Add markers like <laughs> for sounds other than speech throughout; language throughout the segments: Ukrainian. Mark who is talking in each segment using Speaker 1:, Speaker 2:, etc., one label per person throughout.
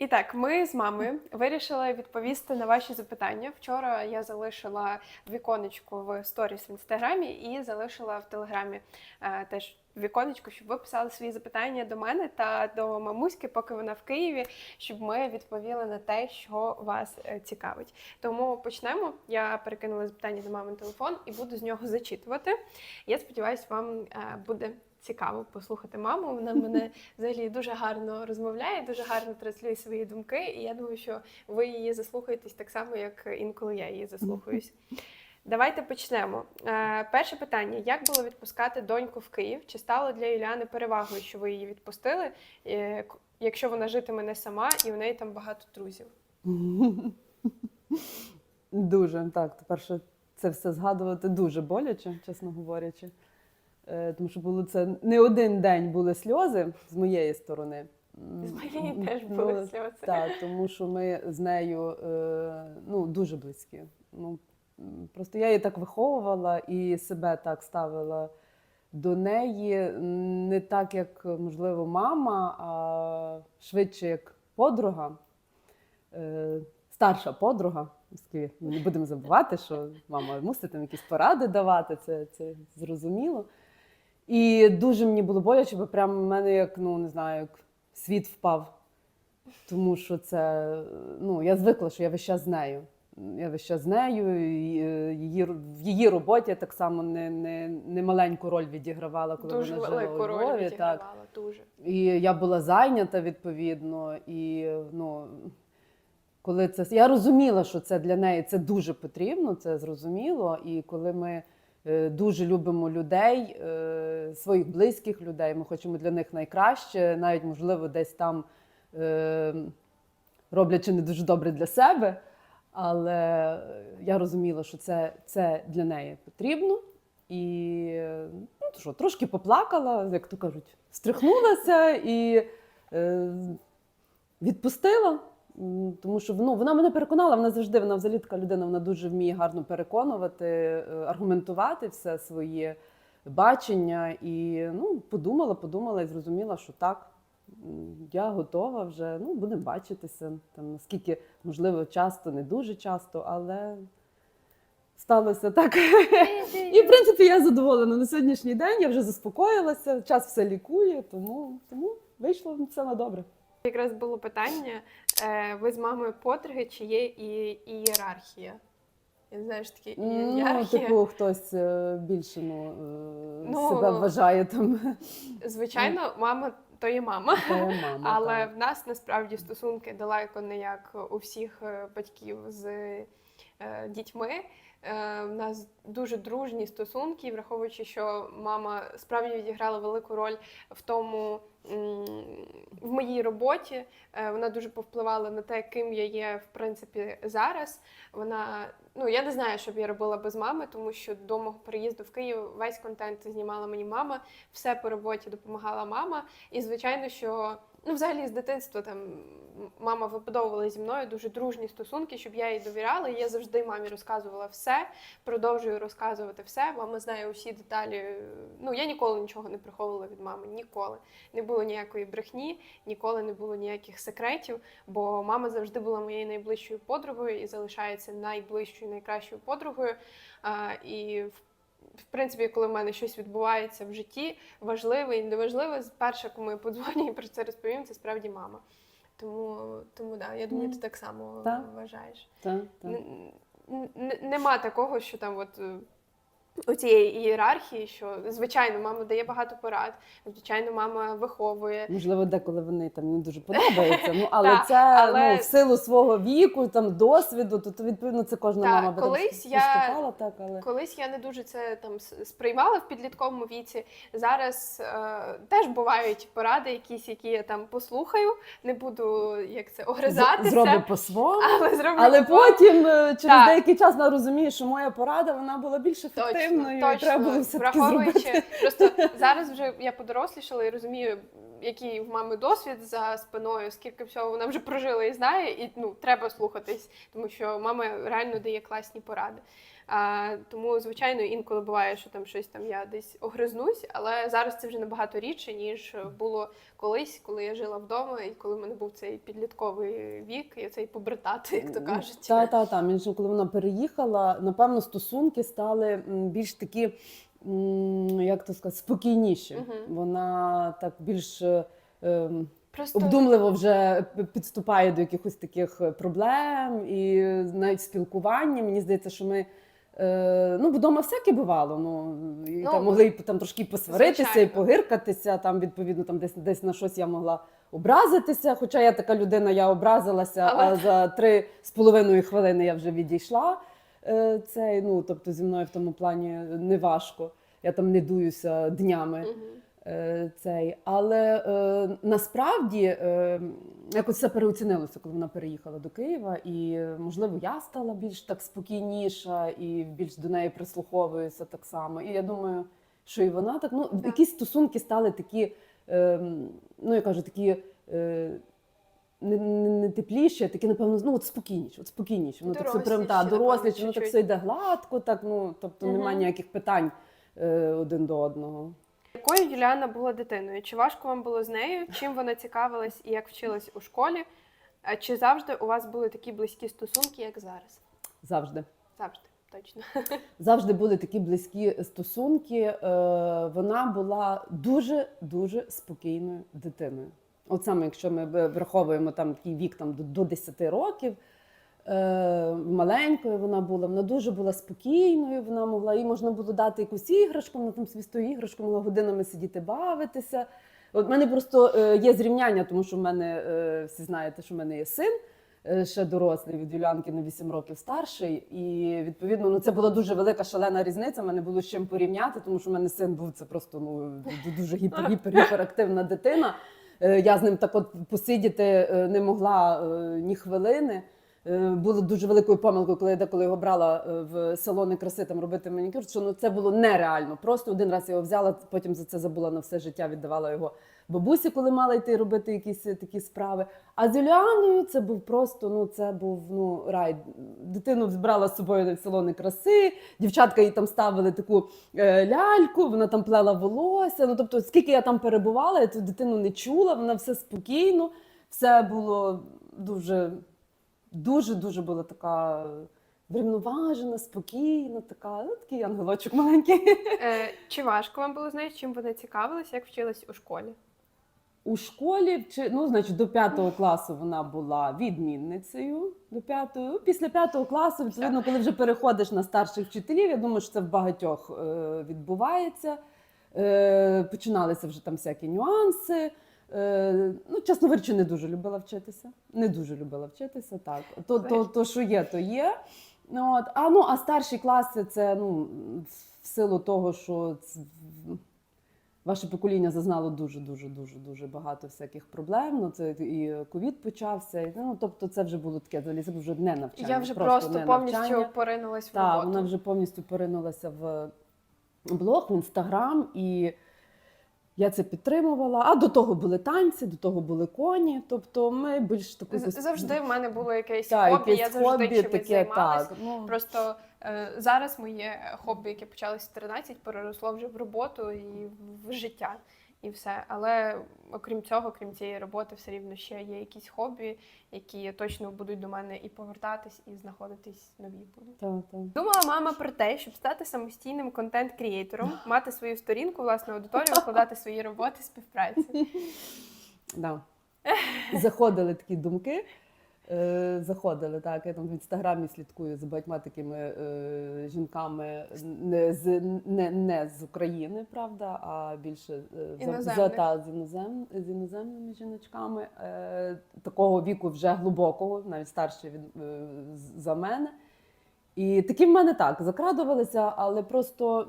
Speaker 1: І так, ми з мамою вирішили відповісти на ваші запитання. Вчора я залишила віконечко в сторіс в інстаграмі і залишила в телеграмі е, теж віконечко, щоб ви писали свої запитання до мене та до мамуськи, поки вона в Києві, щоб ми відповіли на те, що вас е, цікавить. Тому почнемо. Я перекинула запитання на мамин телефон і буду з нього зачитувати. Я сподіваюся, вам е, буде. Цікаво послухати маму. Вона мене <laughs> взагалі дуже гарно розмовляє, дуже гарно транслює свої думки. І я думаю, що ви її заслухаєтесь так само, як інколи я її заслухаюсь. Давайте почнемо. Е, перше питання: як було відпускати доньку в Київ? Чи стало для Юліани перевагою, що ви її відпустили, е, якщо вона житиме не сама і у неї там багато друзів? <laughs>
Speaker 2: Дуже так. Тепер це все згадувати дуже боляче, чесно говорячи. Е, Тому що було це не один день були сльози з моєї сторони.
Speaker 1: З моєї теж
Speaker 2: ну,
Speaker 1: були сльози.
Speaker 2: Так, тому що ми з нею е, ну, дуже близькі. Ну, просто я її так виховувала і себе так ставила до неї, не так, як, можливо, мама, а швидше як подруга, е, старша подруга. Ми не будемо забувати, що мама мусить там якісь поради давати, це, це зрозуміло. І дуже мені було боляче, бо прямо в мене як, ну не знаю, як світ впав. Тому що це, ну, я звикла, що я весь час з нею. Я весь час з нею, і е, її, в її роботі я так само не, не, не маленьку роль відігравала, коли
Speaker 1: Дуже
Speaker 2: вона жила
Speaker 1: велику
Speaker 2: у
Speaker 1: роль
Speaker 2: Львові.
Speaker 1: відігравала.
Speaker 2: Так.
Speaker 1: Дуже.
Speaker 2: І я була зайнята відповідно. І ну, коли це я розуміла, що це для неї це дуже потрібно, це зрозуміло. І коли ми дуже любимо людей, е, своїх близьких людей, ми хочемо для них найкраще, навіть можливо, десь там е, роблячи не дуже добре для себе. Але я розуміла, що це, це для неї потрібно. І ну, то що, трошки поплакала, як то кажуть, стряхнулася і е, відпустила. Тому що ну, вона мене переконала, вона завжди, вона взагалі така людина, вона дуже вміє гарно переконувати, е, аргументувати все своє бачення. І ну, подумала, подумала і зрозуміла, що так, я готова вже, ну, будемо бачитися. Там, наскільки, можливо, часто, не дуже часто, але сталося так. <laughs> І в принципі я задоволена на сьогоднішній день. Я вже заспокоїлася, час все лікує, тому, тому вийшло все на добре.
Speaker 1: Якраз було питання: ви з мамою подруги, чи є і ієрархія? Я не знаю, що таке
Speaker 2: Ну, типу, хтось більшому більше ну, е,
Speaker 1: Ну,
Speaker 2: себе вважає там.
Speaker 1: Звичайно, мама то є мама.
Speaker 2: То є мама. <laughs>
Speaker 1: Але
Speaker 2: так.
Speaker 1: в нас насправді стосунки далеко не як у всіх е, батьків з е, дітьми. Е, В нас дуже дружні стосунки, враховуючи, що мама справді відіграла велику роль в тому в моїй роботі. Е, Вона дуже повпливала на те, ким я є в принципі зараз. Вона ну я не знаю, що б я робила без мами, тому що до мого переїзду в Київ весь контент знімала мені мама, все по роботі допомагала мама. І звичайно, що ну, взагалі з дитинства там мама вибудовувала зі мною дуже дружні стосунки, щоб я їй довіряла. І я завжди мамі розказувала все, продовжую розказувати все. Мама знає усі деталі. Ну я ніколи нічого не приховувала від мами. Ніколи не було ніякої брехні, ніколи не було ніяких секретів. Бо мама завжди була моєю найближчою подругою і залишається найближчою, найкращою подругою. А, і в в принципі, коли в мене щось відбувається в житті, важливе і неважливе, перше, кому я подзвоню і про це розповім, це справді мама. Тому, тому да, я думаю, ти так само
Speaker 2: Так.
Speaker 1: вважаєш.
Speaker 2: Так, так.
Speaker 1: Н- н- Нема такого, що там от. У цієї ієрархії, що звичайно мама дає багато порад, звичайно, мама виховує.
Speaker 2: Можливо, деколи вони там не дуже подобаються. Ну, але <laughs> це
Speaker 1: але-
Speaker 2: ну, в силу свого віку, там досвіду, то, то відповідно це кожна
Speaker 1: Так,
Speaker 2: мама
Speaker 1: колись я-
Speaker 2: так, але
Speaker 1: Колись я не дуже це там сприймала в підлітковому віці. Зараз е, теж бувають поради, якісь, які я там послухаю, не буду як це огризатися,
Speaker 2: зроблю по-своєму.
Speaker 1: але зроблю
Speaker 2: Але
Speaker 1: по-своєму.
Speaker 2: потім е, через
Speaker 1: Так.
Speaker 2: деякий час вона розуміє, що моя порада вона була більш ефективною,
Speaker 1: Точно,
Speaker 2: і треба було все таки зробити.
Speaker 1: Просто <laughs> зараз вже я подорослішала і розумію, який в мами досвід за спиною, скільки всього вона вже прожила і знає, і ну треба слухатись, тому що мама реально дає класні поради. А, тому, звичайно, інколи буває, що там щось там я десь огризнусь, але зараз це вже набагато рідше, ніж було колись, коли я жила вдома, і коли в мене був цей підлітковий вік, і цей побритати, як то кажуть.
Speaker 2: Та, та, та. Між коли вона переїхала, напевно, стосунки стали більш такі, як то сказати, спокійніші.
Speaker 1: Мгм.
Speaker 2: Вона так більш е, ем,
Speaker 1: Просто
Speaker 2: обдумливо вже підступає до якихось таких проблем і навіть спілкування. Мені здається, що ми. Е, Ну, вдома всяке бувало. Ну, і
Speaker 1: Ну,
Speaker 2: там могли там трошки посваритися, і погиркатися. Там, відповідно, там десь десь на щось я могла образитися. Хоча я така людина, я образилася,
Speaker 1: Але-
Speaker 2: а за три з половиною хвилини я вже відійшла. Це, ну, тобто зі мною в тому плані не важко. Я там не дуюся днями.
Speaker 1: Мгм.
Speaker 2: Е, цей. Але е, насправді е, якось все переоцінилося, коли вона переїхала до Києва, і можливо я стала більш так спокійніша і більш до неї прислуховуюся так само. І я думаю, що і вона так. Ну,
Speaker 1: Так.
Speaker 2: якісь стосунки стали такі, е, ну я кажу, такі. Е, не, не, не тепліші, а такі, напевно, ну от спокійніші, от спокійніші. Воно так все прям та,
Speaker 1: доросліші,
Speaker 2: воно так все йде гладко, так, ну, тобто
Speaker 1: Мгм.
Speaker 2: немає ніяких питань е, один до одного.
Speaker 1: Якою Юліана була дитиною? Чи важко вам було з нею? Чим вона цікавилась і як вчилась у школі? А Чи завжди у вас були такі близькі стосунки, як зараз?
Speaker 2: Завжди.
Speaker 1: Завжди, точно.
Speaker 2: Завжди були такі близькі стосунки. Е, Вона була дуже дуже спокійною дитиною. От саме, якщо ми враховуємо там такий вік там до, до 10 років. Е, Маленькою вона була, вона дуже була спокійною. Вона могла їй можна було дати якусь іграшку, вона там з тою іграшкою могла годинами сидіти, бавитися. От в мене просто е, є зрівняння, тому що в мене е, всі знаєте, що в мене є син ще дорослий від Юлянки на 8 років старший. І відповідно, ну це була дуже велика шалена різниця. Мене було з чим порівняти, тому що в мене син був це просто ну дуже гіпер, гіпер, гіперактивна дитина. Я з ним так от посидіти не могла ні хвилини. Е, Було дуже великою помилкою, коли я деколи його брала е, в салони краси там робити манікюр. Що ну це було нереально. Просто один раз я його взяла, потім за це забула на все життя, віддавала його бабусі, коли мала йти робити якісь е, такі справи. А з Юліаною це був просто ну це був ну рай. Дитину брала з собою в салони краси. Дівчатка їй там ставили таку ляльку, вона там плела волосся. Ну тобто, скільки я там перебувала, я цю дитину не чула, вона все спокійно, все було дуже, дуже, дуже була така. Врівноважена, спокійна, така, ну, такий ангелочок маленький.
Speaker 1: Е, Чи важко вам було з нею? Чим вона цікавилась, як вчилась у школі?
Speaker 2: У школі ну, значить, до п'ятого класу вона була відмінницею. До п'ятого. Ну, Після п'ятого класу, відповідно, коли вже переходиш на старших вчителів, я думаю, що це в багатьох е, відбувається. Е, починалися вже там всякі нюанси. Е, ну, чесно говорячи, не дуже любила вчитися. Не дуже любила вчитися, так. То, то, то що є, то є. От. А, ну, а старші класи це ну, в силу того, що Ваше покоління зазнало дуже дуже дуже дуже багато всяких проблем. Ну це і ковід почався. і, Ну тобто, це вже було таке взагалі, це вже не навчання.
Speaker 1: Я вже просто,
Speaker 2: не
Speaker 1: повністю
Speaker 2: навчання.
Speaker 1: поринулась в
Speaker 2: Так,
Speaker 1: роботу.
Speaker 2: вона вже повністю поринулася в блог, в інстаграм, і я це підтримувала. А до того були танці, до того були коні. Тобто, ми більш таку
Speaker 1: Завжди в мене було якесь
Speaker 2: так,
Speaker 1: хобі, я завжди
Speaker 2: хобі,
Speaker 1: чимось займалась.
Speaker 2: так. Ну,
Speaker 1: Просто е, зараз моє хобі, яке почалось в 13, переросло вже в роботу і в життя, і все. Але окрім цього, крім цієї роботи, все рівно ще є якісь хобі, які точно будуть до мене і повертатись, і знаходитись нові будуть.
Speaker 2: так, так.
Speaker 1: Думала мама про те, щоб стати самостійним контент-крієтором, <laughs> мати свою сторінку, власну аудиторію, викладати свої роботи співпраці. <laughs>
Speaker 2: Да. <laughs> Заходили такі думки. Е, заходили так. Я там в інстаграмі слідкую за багатьма такими е, жінками не з не, не з України, правда, а більше е, за, за, та, з, інозем, з іноземними жіночками е, такого віку вже глибокого, навіть старші від, е, за мене. І такі в мене так закрадувалися, але просто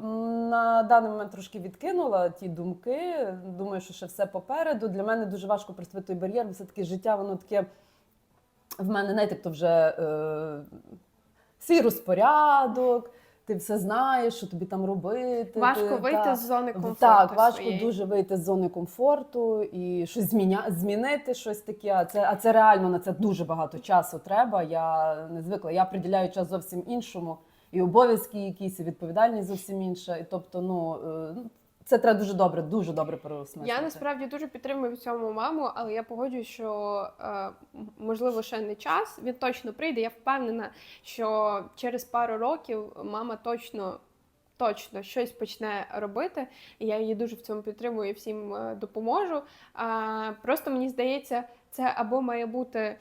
Speaker 2: на даний момент трошки відкинула ті думки. Думаю, що ще все попереду. Для мене дуже важко приступити той бар'єр, бо все-таки життя, воно таке в мене, знаєте, то вже е, свій розпорядок, ти все знаєш, що тобі там робити.
Speaker 1: Важко
Speaker 2: ти,
Speaker 1: вийти
Speaker 2: та.
Speaker 1: з зони комфорту.
Speaker 2: Так, важко
Speaker 1: своєї.
Speaker 2: дуже вийти з зони комфорту і щось зміня... змінити щось таке. А це, а це реально на це дуже багато часу треба. Я не звикла. Я приділяю час зовсім іншому, і обов'язки якісь, і відповідальність зовсім інша. І тобто, ну е, ну, це треба дуже добре, дуже добре переосмислити.
Speaker 1: Я насправді дуже підтримую в цьому маму, але я погоджуюсь, що е, можливо ще не час. Він точно прийде. Я впевнена, що через пару років мама точно. Точно щось почне робити, і я її дуже в цьому підтримую і всім е, допоможу. Просто мені здається, це або має бути,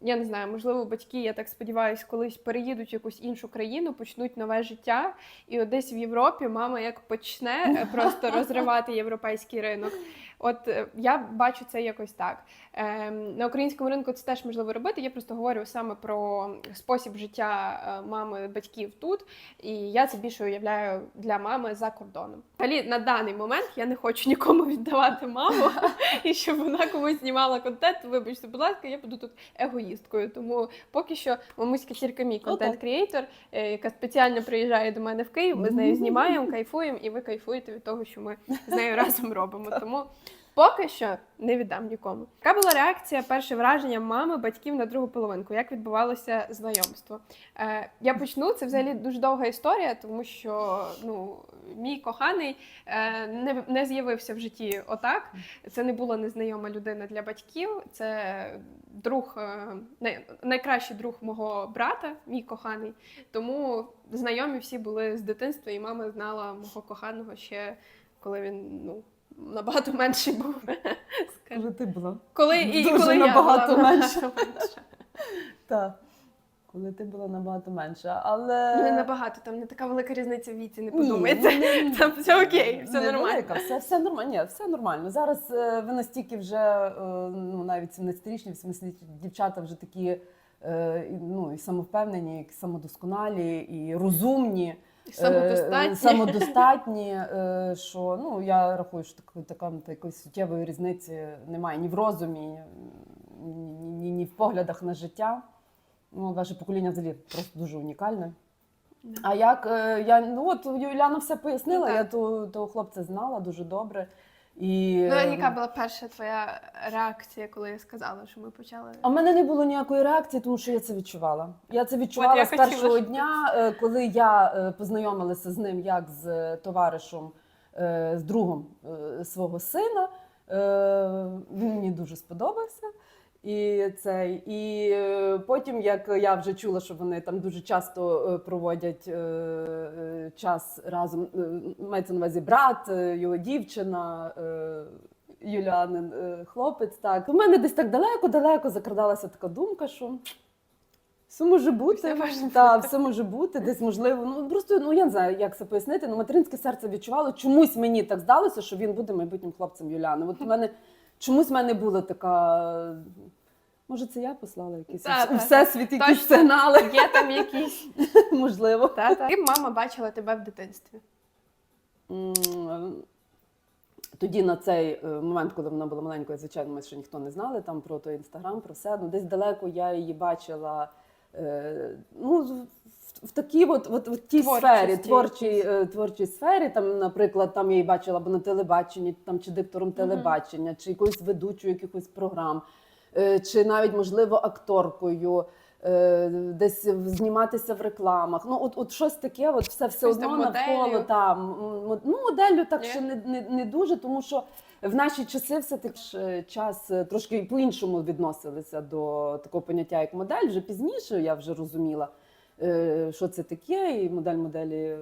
Speaker 1: я не знаю, можливо, батьки, я так сподіваюся, колись переїдуть в якусь іншу країну, почнуть нове життя, і от десь в Європі мама як почне е, просто <laughs> розривати європейський ринок. От е, я бачу це якось так. Ем, на українському ринку це теж можливо робити. Я просто говорю саме про спосіб життя е, мами, батьків тут, і я це більше уявляю для мами за кордоном. Взагалі, на даний момент я не хочу нікому віддавати маму, і щоб вона комусь знімала контент. Вибачте, будь ласка, я буду тут егоїсткою. Тому поки що мамуська тільки мій контент-кріейтор, е, яка спеціально приїжджає до мене в Київ. Ми з нею знімаємо, <laughs> кайфуємо, і ви кайфуєте від того, що ми з нею разом робимо. Тому поки що не віддам нікому. Яка була реакція, перше враження мами, батьків на другу половинку? Як відбувалося знайомство? Е, я почну. Це взагалі дуже довга історія, тому що ну, мій коханий е, не, не з'явився в житті отак. Це не була незнайома людина для батьків. Це друг, е, най, найкращий друг мого брата, мій коханий. Тому знайомі всі були з дитинства, і мама знала мого коханого ще коли він ну. Набагато менший був. <laughs>
Speaker 2: Коли ти була.
Speaker 1: Коли і
Speaker 2: Дуже
Speaker 1: коли
Speaker 2: набагато
Speaker 1: я була
Speaker 2: менше. <laughs> Так. Коли ти була набагато менша. Але
Speaker 1: Ну, не набагато, там не така велика різниця в віці, не
Speaker 2: Ні,
Speaker 1: подумайте.
Speaker 2: ну, не- <laughs>
Speaker 1: Там все окей, все
Speaker 2: не
Speaker 1: нормально.
Speaker 2: велика, все, все нормально. Ні, все нормально. Зараз е, ви настільки вже, е, ну навіть 17-річні, 18 дівчата вже такі е, ну, і самовпевнені, і самодосконалі, і розумні. Е,
Speaker 1: Самодостатні.
Speaker 2: самодостатні, е, що ну я рахую, що такої така якоїсь суттєвої різниці немає ні в розумі, ні, ні, ні, в поглядах на життя. Ну, ваше покоління взагалі просто дуже унікальне. А як е, я ну от Юліана все пояснила,
Speaker 1: Ну,
Speaker 2: я того, того хлопця знала дуже добре. І,
Speaker 1: Ну, а
Speaker 2: е,
Speaker 1: яка була перша твоя реакція, коли я сказала, що ми почали?
Speaker 2: А в мене не було ніякої реакції, тому що я це відчувала. Я це відчувала
Speaker 1: я
Speaker 2: з
Speaker 1: хотіла,
Speaker 2: першого
Speaker 1: щоб
Speaker 2: дня, е, коли я е, познайомилася з ним як з е, товаришем, з другом свого сина. Він мені дуже сподобався. І цей, і е, потім, як я вже чула, що вони там дуже часто е, проводять е, час разом, мається на увазі брат, його дівчина, Юліанин хлопець. Так у мене десь так далеко-далеко закрадалася така думка, що все може бути.
Speaker 1: Все
Speaker 2: Та, все може бути, десь можливо. Ну просто ну я не знаю, як це пояснити. Ну материнське серце відчувало. Чомусь мені так здалося, що він буде майбутнім хлопцем Юліани. От у мене чомусь в мене була така. Може, це я послала якісь
Speaker 1: Та,
Speaker 2: у
Speaker 1: та,
Speaker 2: всесвіт якісь
Speaker 1: Точно.
Speaker 2: сигнали?
Speaker 1: Є там якісь. <laughs>
Speaker 2: Можливо.
Speaker 1: Та-та. Ким мама бачила тебе в дитинстві?
Speaker 2: М, Тоді на цей е, момент, коли вона була маленькою, звичайно, ми ще ніхто не знали там про той інстаграм, про все. Ну, десь далеко я її бачила. е, Ну, в такій от, от, от тій
Speaker 1: Творчості
Speaker 2: сфері, творчій, е, творчій сфері, там, наприклад, там я її бачила або на телебаченні, там, чи диктором телебачення, чи якоюсь ведучою якихось програм, е, чи навіть, можливо, акторкою. е, Десь зніматися в рекламах. Ну, от, от щось таке, от все, все
Speaker 1: Якось там
Speaker 2: одно навколо
Speaker 1: моделлю.
Speaker 2: там. Ну, моделлю так
Speaker 1: Ні?
Speaker 2: ще не, не, не дуже, тому що в наші часи все таки ж е, час е, трошки по-іншому відносилися до такого поняття, як модель. Вже пізніше я вже розуміла, е, що це таке, і модель моделі е,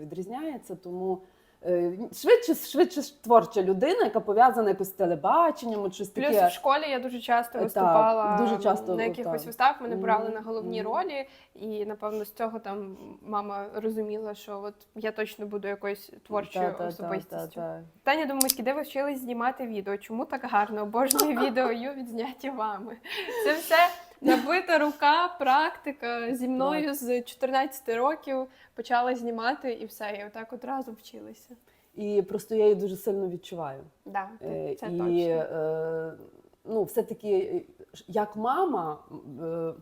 Speaker 2: відрізняється. Тому е, швидше, швидше творча людина, яка пов'язана якось з телебаченням, щось
Speaker 1: Плюс
Speaker 2: таке.
Speaker 1: в школі я дуже часто
Speaker 2: Так,
Speaker 1: виступала
Speaker 2: дуже часто,
Speaker 1: на якихось
Speaker 2: так.
Speaker 1: виставах. Мене брали на головні
Speaker 2: мгм.
Speaker 1: ролі, і напевно з цього там мама розуміла, що от я точно буду якоюсь творчою
Speaker 2: Та, та, та, та, та.
Speaker 1: Таня Домиськи, де ви вчились знімати відео? Чому так гарно? Обожнюю відео <laughs> відзняті вами. Це все набита рука, практика. Зі мною з 14 років почала знімати і все. І отак одразу вчилася.
Speaker 2: І просто я її дуже сильно відчуваю.
Speaker 1: Да,
Speaker 2: Е,
Speaker 1: це
Speaker 2: і
Speaker 1: точно.
Speaker 2: е, ну, все-таки, е, як мама, е,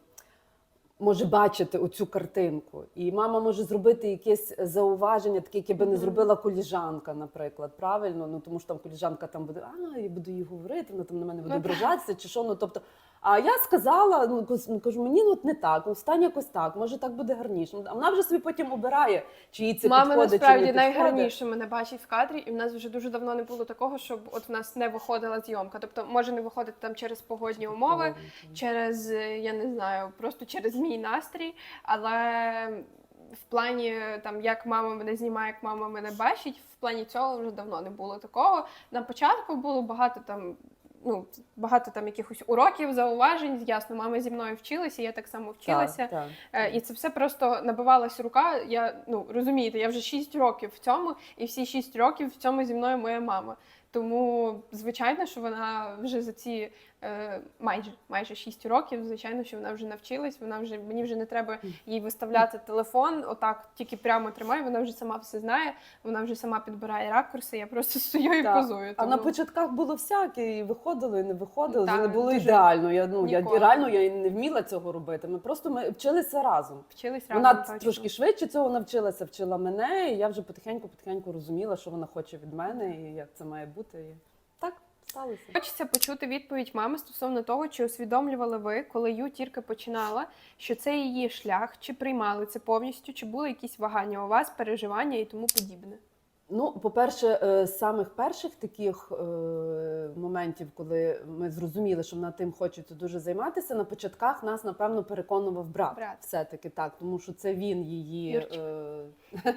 Speaker 2: може бачити оцю картинку. І мама може зробити якесь зауваження, таке, яке би не зробила коліжанка, наприклад. Правильно? Ну тому що там коліжанка там буде, а я буду їй говорити, вона там на мене буде
Speaker 1: Ну,
Speaker 2: ображатися, чи що. Ну тобто, а я сказала, ну ну, кажу, мені ну, не так, ну стань якось так, може так буде гарніше. Ну, А вона вже собі потім обирає, чи їй це
Speaker 1: Мама
Speaker 2: підходить, чи
Speaker 1: насправді
Speaker 2: не підходить.
Speaker 1: найгарніше мене бачить в кадрі, і в нас вже дуже давно не було такого, щоб от в нас не виходила зйомка. Тобто може не виходити там через погодні умови, через е, я не знаю, просто через мій настрій. Але в плані там, як мама мене знімає, як мама мене бачить, в плані цього вже давно не було такого. На початку було багато там. Ну, багато там якихось уроків, зауважень. Ясно, мама зі мною вчилася, я так само вчилася.
Speaker 2: Так, так.
Speaker 1: Е, І це все просто набивалась рука. Я ну розумієте, я вже 6 років в цьому, і всі 6 років в цьому зі мною моя мама. Тому, звичайно, що вона вже за ці майже майже 6 років, звичайно, що вона вже навчилась. Вона вже мені вже не треба їй виставляти телефон, отак тільки прямо тримає. Вона вже сама все знає, вона вже сама підбирає ракурси. Я просто стою і позую.
Speaker 2: А
Speaker 1: Тому
Speaker 2: на початках було всяке, і виходило, і не виходило.
Speaker 1: Так,
Speaker 2: не було
Speaker 1: дуже
Speaker 2: ідеально. Я ну я
Speaker 1: ніколи.
Speaker 2: реально я не вміла цього робити. Ми просто ми вчилися разом.
Speaker 1: вчились разом.
Speaker 2: Вона
Speaker 1: точно.
Speaker 2: трошки швидше цього навчилася, вчила мене, і я вже потихеньку, потихеньку розуміла, що вона хоче від мене, і як це має бути. Сталося.
Speaker 1: Хочеться почути відповідь мами стосовно того, чи усвідомлювали ви, коли Ю тільки починала, що це її шлях, чи приймали це повністю, чи були якісь вагання у вас, переживання і тому подібне.
Speaker 2: Ну, по-перше, е, з самих перших таких е, моментів, коли ми зрозуміли, що вона тим хочеться дуже займатися, на початках нас напевно переконував брат.
Speaker 1: Брат.
Speaker 2: Все-таки так, тому що це він її.
Speaker 1: Юрчик. <laughs>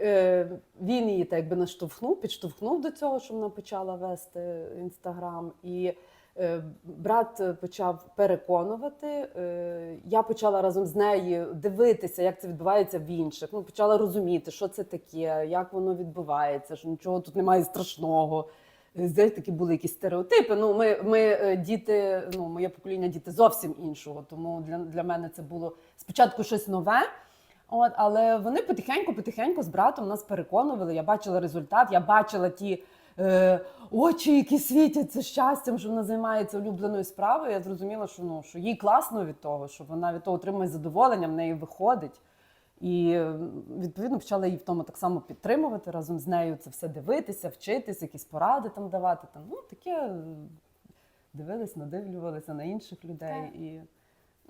Speaker 2: Е, він її так якби наштовхнув, підштовхнув до цього, що вона почала вести інстаграм. І е, брат почав переконувати. Е, я почала разом з нею дивитися, як це відбувається в інших. Ну, почала розуміти, що це таке, як воно відбувається, що нічого тут немає страшного. Знаєте, такі були якісь стереотипи. Ну, ми, ми діти, ну, моє покоління діти зовсім іншого. Тому для, для мене це було спочатку щось нове. От, але вони потихеньку, потихеньку з братом нас переконували. Я бачила результат, я бачила ті е, очі, які світяться щастям, що вона займається улюбленою справою. Я зрозуміла, що ну що їй класно від того, що вона від того отримує задоволення, в неї виходить. І відповідно почала її в тому так само підтримувати разом з нею. Це все дивитися, вчитися, якісь поради там давати. Там ну таке дивились, надивлювалися на інших людей.
Speaker 1: Так.
Speaker 2: І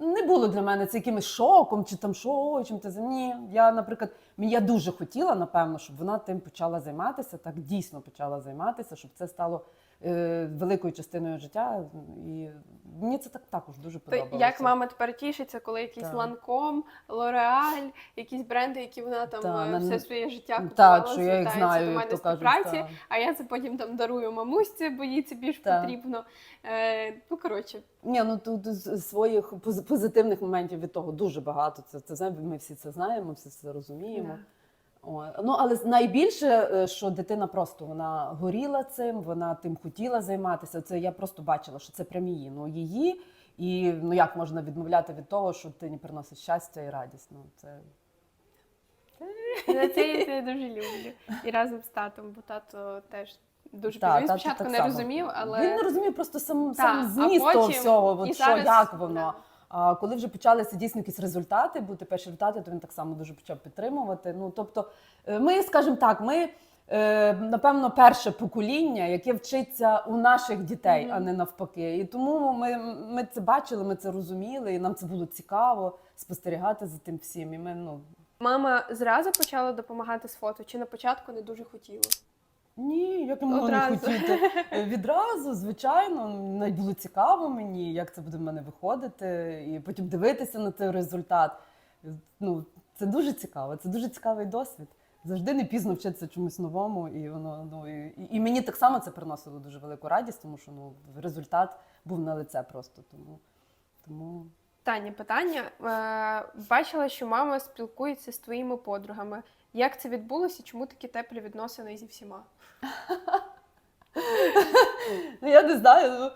Speaker 2: не було для мене це якимось шоком, чи там ой, чим ти за ні. Я, наприклад, я дуже хотіла, напевно, щоб вона тим почала займатися, так дійсно почала займатися, щоб це стало великою частиною життя. І мені це так також дуже
Speaker 1: То як мама тепер тішиться, коли якийсь
Speaker 2: Так.
Speaker 1: ланком, Лореаль, якісь бренди, які вона там
Speaker 2: Та,
Speaker 1: е,
Speaker 2: на-
Speaker 1: все своє життя купувала,
Speaker 2: Так, що я їх знаю,
Speaker 1: до мене з співпраці, а я це потім там дарую мамусі, бо їй це більш
Speaker 2: Так.
Speaker 1: потрібно. Е, ну коротше,
Speaker 2: Ні, ну тут своїх пози- позитивних моментів від того дуже багато. Це, це ми всі це знаємо, всі це розуміємо.
Speaker 1: да.
Speaker 2: О, ну але найбільше, е, що дитина просто вона горіла цим, вона тим хотіла займатися. Це я просто бачила, що це прям її. Ну її, і ну як можна відмовляти від того, що ти не приносить щастя і радість. Ну це
Speaker 1: За це я це дуже люблю. І разом з татом, бо тато теж дуже
Speaker 2: Та,
Speaker 1: підтримує. Він
Speaker 2: тато
Speaker 1: спочатку
Speaker 2: так
Speaker 1: не
Speaker 2: само.
Speaker 1: розумів, але
Speaker 2: він не розумів просто сам,
Speaker 1: Та,
Speaker 2: сам зміст того всього, от що
Speaker 1: зараз-
Speaker 2: як воно.
Speaker 1: да.
Speaker 2: А коли вже почалися дійсно якісь результати, бути перші результати, то він так само дуже почав підтримувати. Ну тобто, е, ми, скажімо так, ми. е, Напевно, перше покоління, яке вчиться у наших дітей,
Speaker 1: Мгм.
Speaker 2: а не навпаки. І тому ми, ми це бачили, ми це розуміли, і нам це було цікаво спостерігати за тим всім. І ми ну
Speaker 1: мама зразу почала допомагати з фото, чи на початку не дуже хотіла?
Speaker 2: Ні, як я могла не
Speaker 1: Одразу.
Speaker 2: хотіти. Е, Відразу, звичайно, навіть було цікаво мені, як це буде в мене виходити, і потім дивитися на цей результат. Ну, це дуже цікаво, це дуже цікавий досвід. Завжди не пізно вчитися чомусь новому, і воно ну і, і мені так само це приносило дуже велику радість, тому що ну результат був на лице просто. Тому тому
Speaker 1: Таня, питання. Е, бачила, що мама спілкується з твоїми подругами. Як це відбулося? Чому такі теплі відносини зі всіма?
Speaker 2: Ну, я не знаю. Ну,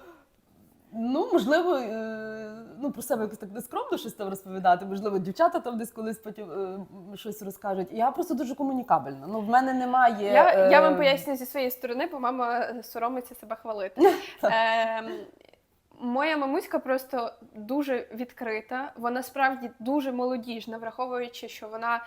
Speaker 2: ну можливо, е, ну про себе якось так нескромно щось там розповідати. Можливо, дівчата там десь колись потім е, щось розкажуть. Я просто дуже комунікабельна. Ну, в мене немає.
Speaker 1: Я, я вам
Speaker 2: е,
Speaker 1: поясню зі своєї сторони, бо мама соромиться себе хвалити. <laughs> Ем, Моя мамуська просто дуже відкрита. Вона справді дуже молодіжна, враховуючи, що вона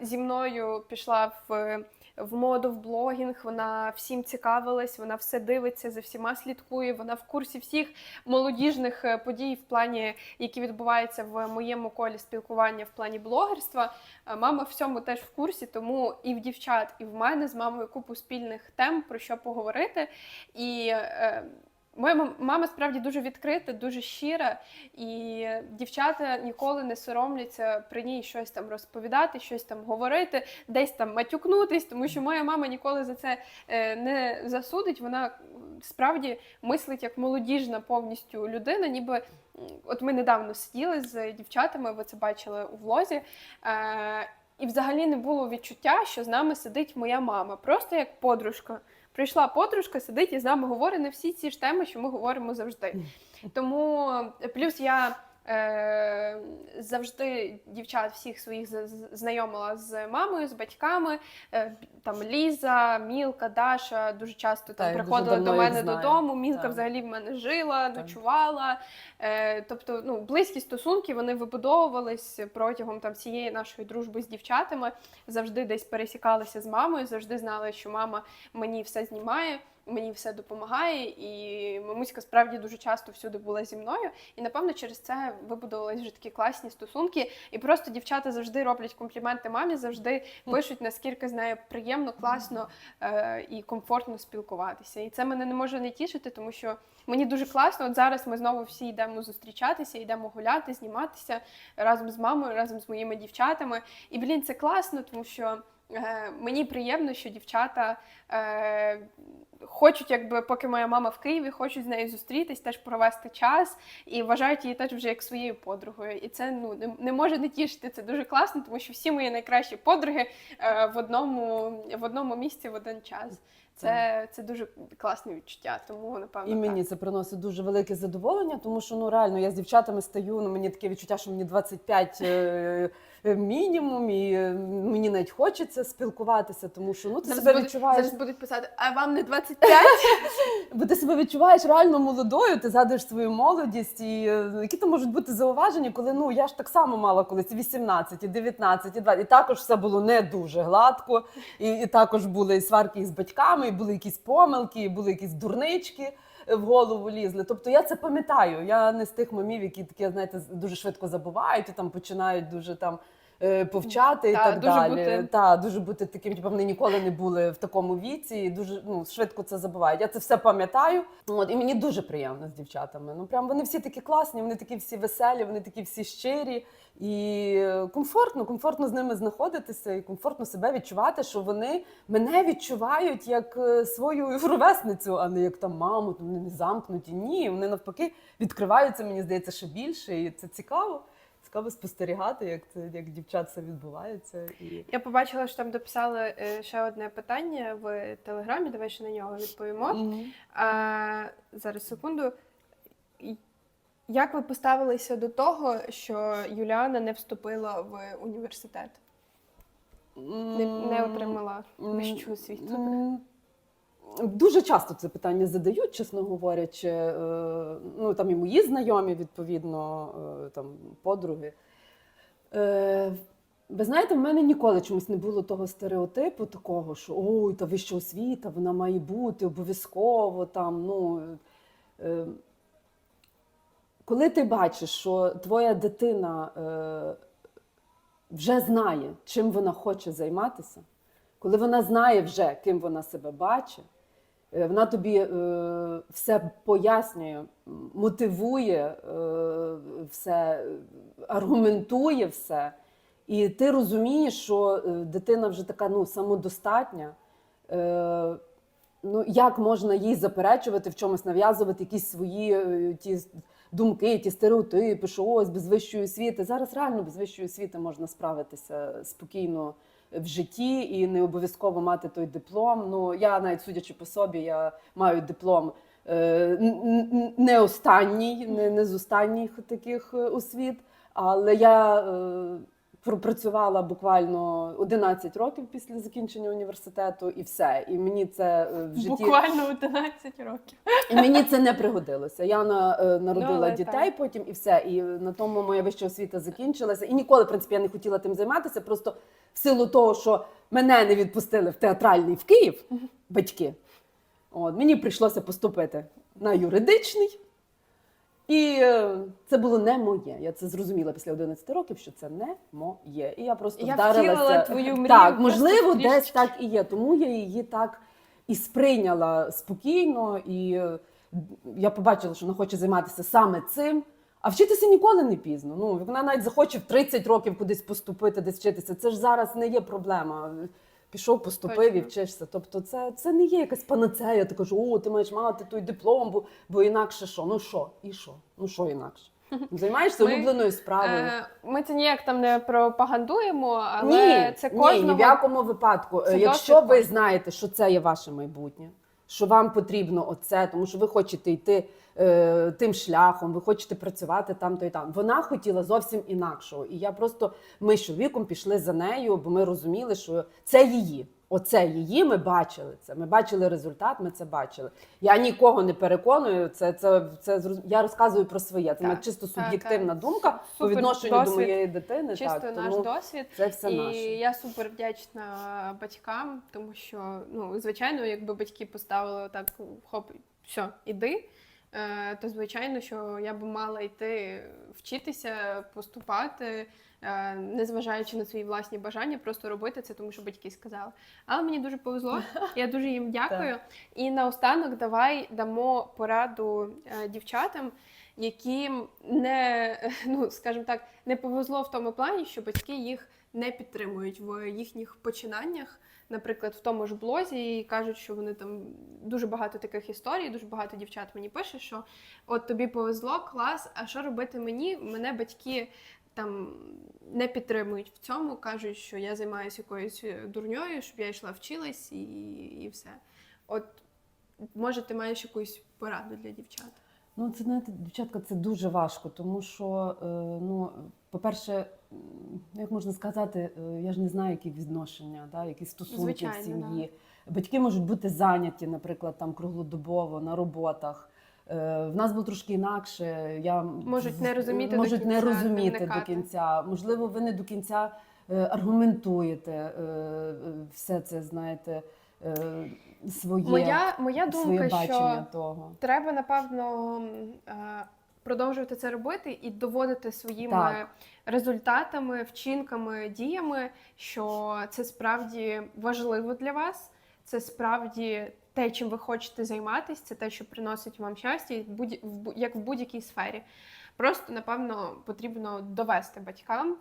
Speaker 1: зі мною пішла в, в моду, в блогінг. Вона всім цікавилась, вона все дивиться, за всіма слідкує. Вона в курсі всіх молодіжних е, подій в плані, які відбуваються в моєму колі спілкування в плані блогерства. Е, Мама в цьому теж в курсі, тому і в дівчат, і в мене з мамою купу спільних тем про що поговорити. І е, Моя мам- мама справді дуже відкрита, дуже щира, і дівчата ніколи не соромляться при ній щось там розповідати, щось там говорити, десь там матюкнутись, тому що моя мама ніколи за це е, не засудить. Вона справді мислить як молодіжна повністю людина, ніби от ми недавно сиділи з дівчатами, ви це бачили у влозі. Е, і взагалі не було відчуття, що з нами сидить моя мама, просто як подружка. Прийшла подружка, сидить і з нами говорить на всі ці ж теми, що ми говоримо завжди. Тому е, плюс я е, завжди дівчат всіх своїх знайомила з мамою, з батьками. Е, там Ліза, Мілка, Даша дуже часто
Speaker 2: Так,
Speaker 1: там
Speaker 2: дуже
Speaker 1: приходила до мене додому. Мілка
Speaker 2: Так.
Speaker 1: взагалі в мене жила,
Speaker 2: Так.
Speaker 1: ночувала. Е, тобто, ну, близькі стосунки вони вибудовувались протягом там всієї нашої дружби з дівчатами. Завжди десь пересікалися з мамою, завжди знали, що мама мені все знімає. Мені все допомагає, і мамуська справді дуже часто всюди була зі мною. І напевно через це вибудувались вже такі класні стосунки. І просто дівчата завжди роблять компліменти мамі, завжди пишуть, наскільки з нею приємно, класно е, і комфортно спілкуватися. І це мене не може не тішити, тому що мені дуже класно. От зараз ми знову всі йдемо зустрічатися, йдемо гуляти, зніматися разом з мамою, разом з моїми дівчатами. І блін, це класно, тому що. Е, Мені приємно, що дівчата е, хочуть, якби поки моя мама в Києві, хочуть з нею зустрітись, теж провести час і вважають її теж вже як своєю подругою. І це ну не, не може не тішити. Це дуже класно, тому що всі мої найкращі подруги е, в одному в одному місці в один час. Це, це дуже класне відчуття. Тому напевно
Speaker 2: І мені
Speaker 1: так.
Speaker 2: це приносить дуже велике задоволення, тому що ну реально я з дівчатами стаю. Ну мені таке відчуття, що мені 25 е, е, мінімум, і е, мені навіть хочеться спілкуватися, тому що ну ти
Speaker 1: Зараз,
Speaker 2: себе
Speaker 1: будуть,
Speaker 2: відчуваєш.
Speaker 1: зараз будуть писати, а вам не 25? <laughs>
Speaker 2: Бо ти себе відчуваєш реально молодою, ти згадуєш свою молодість, і е, які то можуть бути зауваження, коли ну я ж так само мала колись і 18, і 19, і 20, і також все було не дуже гладко, і, і також були і сварки із батьками, і були якісь помилки, і були якісь дурнички. е, В голову лізли. Тобто я це пам'ятаю. Я не з тих мамів, які такі, знаєте, дуже швидко забувають і там починають дуже там е, повчати і
Speaker 1: Та,
Speaker 2: так
Speaker 1: дуже
Speaker 2: далі.
Speaker 1: бути-
Speaker 2: Та дуже бути таким, типу, вони ніколи не були в такому віці, і дуже ну швидко це забувають. Я це все пам'ятаю. От і мені дуже приємно з дівчатами. Ну прям вони всі такі класні, вони такі всі веселі, вони такі всі щирі і е, комфортно, комфортно з ними знаходитися і комфортно себе відчувати, що вони мене відчувають як е, свою <laughs> ровесницю, а не як там маму, там вони не замкнуті. Ні, вони навпаки відкриваються, мені здається, ще більше, і це цікаво. Цікаво спостерігати, як це як дівчат це відбувається. І...
Speaker 1: Я побачила, що там дописали е, ще одне питання в телеграмі. Давай ще на нього відповімо.
Speaker 2: Мгм.
Speaker 1: А, зараз секунду. Як ви поставилися до того, що Юліана не вступила в університет? Не, не отримала вищу освіту?
Speaker 2: Дуже часто це питання задають, чесно говорячи. Е, Ну там і мої знайомі, відповідно, е, там подруги. Е, Ви знаєте, в мене ніколи чомусь не було того стереотипу, такого, що ой, та вища освіта, вона має бути обов'язково там. Ну, коли ти бачиш, що твоя дитина вже знає, чим вона хоче займатися, коли вона знає вже, ким вона себе бачить, вона тобі е, все пояснює, мотивує, е, все е, аргументує все. І ти розумієш, що е, дитина вже така ну, самодостатня. Е, ну, як можна їй заперечувати в чомусь, нав'язувати якісь свої е, ті думки, ті стереотипи, що ось без вищої освіти. Зараз реально без вищої освіти можна справитися спокійно в житті і не обов'язково мати той диплом. Ну я навіть судячи по собі, я маю диплом. е, Не останній, не, не з останніх таких е, освіт, але я е, пропрацювала буквально 11 років після закінчення університету, і все. І мені це е, в житті
Speaker 1: Буквально 11 років.
Speaker 2: і мені це не пригодилося. Я на, е, народила
Speaker 1: Ну,
Speaker 2: дітей потім і все. І на тому моя вища освіта закінчилася. І ніколи, в принципі, я не хотіла тим займатися. Просто в силу того, що мене не відпустили в театральний в Київ, батьки. От, мені прийшлося поступити на юридичний. І е, це було не моє. Я це зрозуміла після 11 років, що це не моє. І я просто
Speaker 1: Я
Speaker 2: вдарилася.
Speaker 1: твою мрію
Speaker 2: Так, можливо, десь так і є. Тому я її так і сприйняла спокійно, і е, я побачила, що вона хоче займатися саме цим. А вчитися ніколи не пізно. Ну, вона навіть захоче в 30 років кудись поступити, десь вчитися. Це ж зараз не є проблема. Пішов, поступив і вчишся. Тобто, це, це не є якась панацея. Ти кажеш, о, ти маєш мати той диплом, бо, бо інакше що? Ну що? І що? Ну що інакше? <laughs> Займаєшся
Speaker 1: Ми,
Speaker 2: улюбленою справою.
Speaker 1: Е, Ми це ніяк там не пропагандуємо, але
Speaker 2: ні,
Speaker 1: це
Speaker 2: ні,
Speaker 1: кожного
Speaker 2: ні в якому випадку.
Speaker 1: Це
Speaker 2: Е, Якщо
Speaker 1: досвід
Speaker 2: ви знаєте, що це є ваше майбутнє, що вам потрібно оце, тому що ви хочете йти е, тим шляхом, ви хочете працювати там, то й там. Вона хотіла зовсім інакшого. І я просто ми з чоловіком пішли за нею, бо ми розуміли, що це її. Оце її, ми бачили це. Ми бачили результат, ми це бачили. Я нікого не переконую. Це, це, це, я розказую про своє. Це
Speaker 1: Так,
Speaker 2: чисто суб'єктивна
Speaker 1: так.
Speaker 2: думка по
Speaker 1: Супер
Speaker 2: відношенню до моєї дитини.
Speaker 1: чисто
Speaker 2: так,
Speaker 1: наш
Speaker 2: тому
Speaker 1: досвід.
Speaker 2: це все
Speaker 1: і
Speaker 2: наше.
Speaker 1: я супер вдячна батькам, тому що ну звичайно, якби батьки поставили так, хоп, все, іди. е, То звичайно, що я б мала йти вчитися, поступати, незважаючи на свої власні бажання, просто робити це, тому що батьки сказали. Але мені дуже повезло, <laughs> я дуже їм дякую. І наостанок давай дамо пораду е, дівчатам, яким не, <laughs> ну скажімо так, не повезло в тому плані, що батьки їх не підтримують в їхніх починаннях. Наприклад, в тому ж блозі і кажуть, що вони там дуже багато таких історій, дуже багато дівчат мені пише, що от тобі повезло, клас, а що робити мені? Мене батьки там не підтримують в цьому, кажуть, що я займаюся якоюсь дурньою, щоб я йшла вчилась і, і все. От може, ти маєш якусь пораду для дівчат?
Speaker 2: Ну, це знаєте, дівчатка, це дуже важко, тому що, е, ну, по-перше, як можна сказати, е, я ж не знаю, які відношення, да, які стосунки
Speaker 1: Звичайно,
Speaker 2: в сім'ї. Батьки можуть бути зайняті, наприклад, там круглодобово на роботах. Е, В нас було трошки інакше. Я
Speaker 1: Можуть не розуміти до
Speaker 2: можуть не
Speaker 1: кінця, не
Speaker 2: розуміти до кінця. Можливо, ви не до кінця е, аргументуєте е, все це, знаєте, своє,
Speaker 1: Моя, моя думка,
Speaker 2: бачення
Speaker 1: що
Speaker 2: того.
Speaker 1: треба, напевно, продовжувати це робити і доводити своїми
Speaker 2: Так.
Speaker 1: результатами, вчинками, діями, що це справді важливо для вас, це справді те, чим ви хочете займатися, це те, що приносить вам щастя, як в будь-якій сфері. Просто, напевно, потрібно довести батькам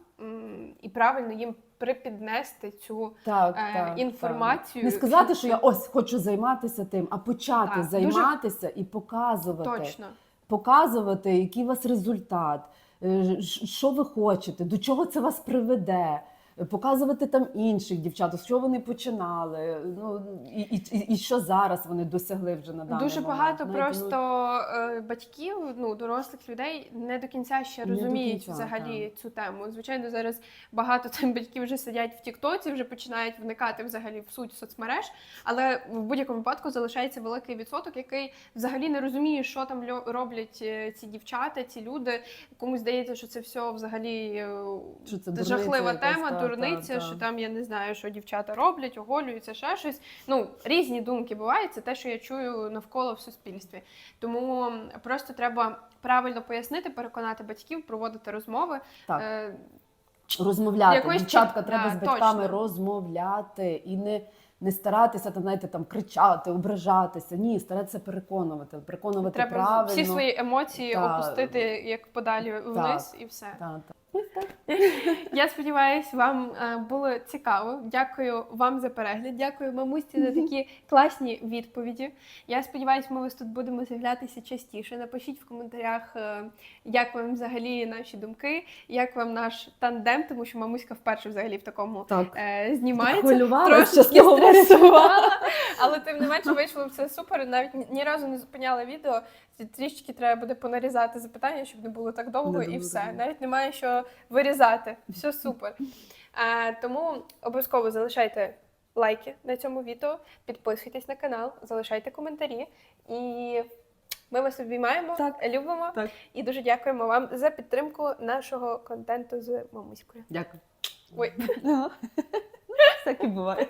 Speaker 1: і правильно їм припіднести цю
Speaker 2: так,
Speaker 1: е,
Speaker 2: так,
Speaker 1: інформацію.
Speaker 2: Так. Не сказати, що я ось хочу займатися тим, а почати
Speaker 1: Так, дуже-
Speaker 2: займатися і показувати,
Speaker 1: точно.
Speaker 2: показувати, який у вас результат, е, що ви хочете, до чого це вас приведе. Показувати там інших дівчат, з чого вони починали, ну і, і, і, і що зараз вони досягли вже на даний
Speaker 1: Дуже
Speaker 2: момент.
Speaker 1: багато
Speaker 2: Знаєте, ну,
Speaker 1: просто е, батьків, ну дорослих людей не до кінця ще
Speaker 2: Не
Speaker 1: розуміють
Speaker 2: кінця,
Speaker 1: взагалі цю тему. Звичайно, зараз багато там батьків вже сидять в Тіктоці, вже починають вникати взагалі в суть соцмереж, але в будь-якому випадку залишається великий відсоток, який взагалі не розуміє, що там роблять е, ці дівчата, ці люди. Комусь здається, що це все взагалі е,
Speaker 2: Що це
Speaker 1: жахлива тема, дурниця,
Speaker 2: та,
Speaker 1: що там я не знаю, що дівчата роблять, оголюються, ще щось. Ну, різні думки бувають, це те, що я чую навколо в суспільстві. Тому просто треба правильно пояснити, переконати батьків, проводити розмови.
Speaker 2: Так.
Speaker 1: Е,
Speaker 2: розмовляти.
Speaker 1: Якось
Speaker 2: Дівчатка, треба
Speaker 1: да,
Speaker 2: з батьками
Speaker 1: точно.
Speaker 2: розмовляти і не, не старатися там, знаєте, там кричати, ображатися. Ні, старатися переконувати, переконувати
Speaker 1: треба
Speaker 2: правильно.
Speaker 1: всі свої емоції
Speaker 2: Та.
Speaker 1: опустити як подалі вниз, і все.
Speaker 2: Та, та. Ось так.
Speaker 1: Я сподіваюся, вам е, було цікаво. Дякую вам за перегляд. Дякую мамусі за такі класні відповіді. Я сподіваюся, ми вас тут будемо з'являтися частіше. Напишіть в коментарях, е, як вам взагалі наші думки, як вам наш тандем, тому що мамуська вперше взагалі в такому
Speaker 2: Так.
Speaker 1: е, знімається. Трошки стресувала, але тим не менше вийшло все супер. Навіть ні разу не зупиняла відео. Трішки треба буде понарізати запитання, щоб не було так довго,
Speaker 2: Не
Speaker 1: і все.
Speaker 2: довго.
Speaker 1: Навіть немає що вирізати. Все супер. <laughs> Е, тому обов'язково залишайте лайки на цьому відео, підписуйтесь на канал, залишайте коментарі. І ми вас обіймаємо,
Speaker 2: Так.
Speaker 1: любимо
Speaker 2: Так.
Speaker 1: і дуже дякуємо вам за підтримку нашого контенту з мамуською.
Speaker 2: Дякую.
Speaker 1: Ой. <laughs>
Speaker 2: Так і буває.